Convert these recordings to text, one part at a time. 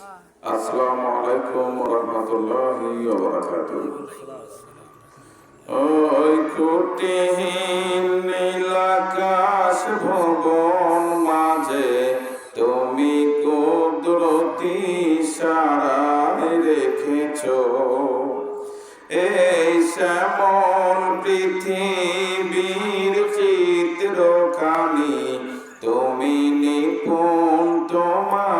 আসসালামু আলাইকুম রহমতুল্লাহি ওই কুটিহীন নীলাকাশ ভুবন মাঝে তুমি কুদরতি সারায় রেখেছ। এই শ্যামল পৃথিবীর চিত্রখানি তুমি নিপুণ তোমার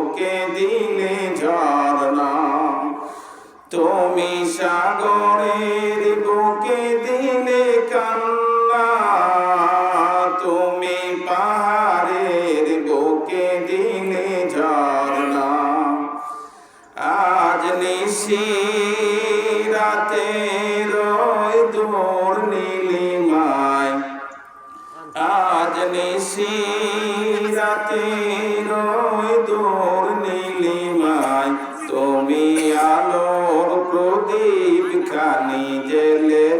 বুকে দিলে ঝর্ণা। তুমি সাগরের বুকে দিলে কান্না। তুমি পাহাড়ের বুকে দিলে ঝর্ণা। আজ নিশি রাতে রয় দূর নীলিমায়। আজ নিশি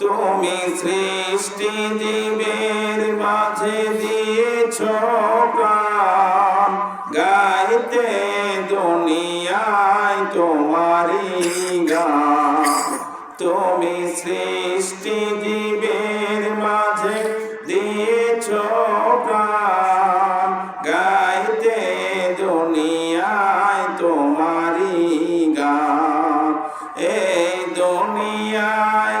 তুমি সৃষ্টি জীবের মাঝে দিয়েছ গাইতে দুনিয়ায় তোমারি গান। তুমি সৃষ্টি জীবের মাঝে দিয়েছ গাইতে দুনিয়ায় তোমারি গান। এই দুনিয়ায়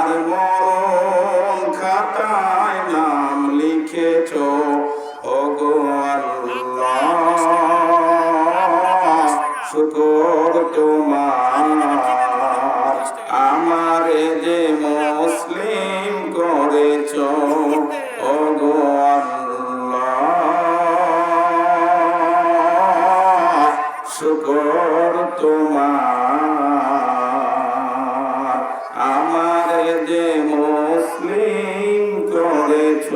আমাকে যে মুসলিম করেছ ওগো শুকর তোমার। আমার যে মুসলিম করেছ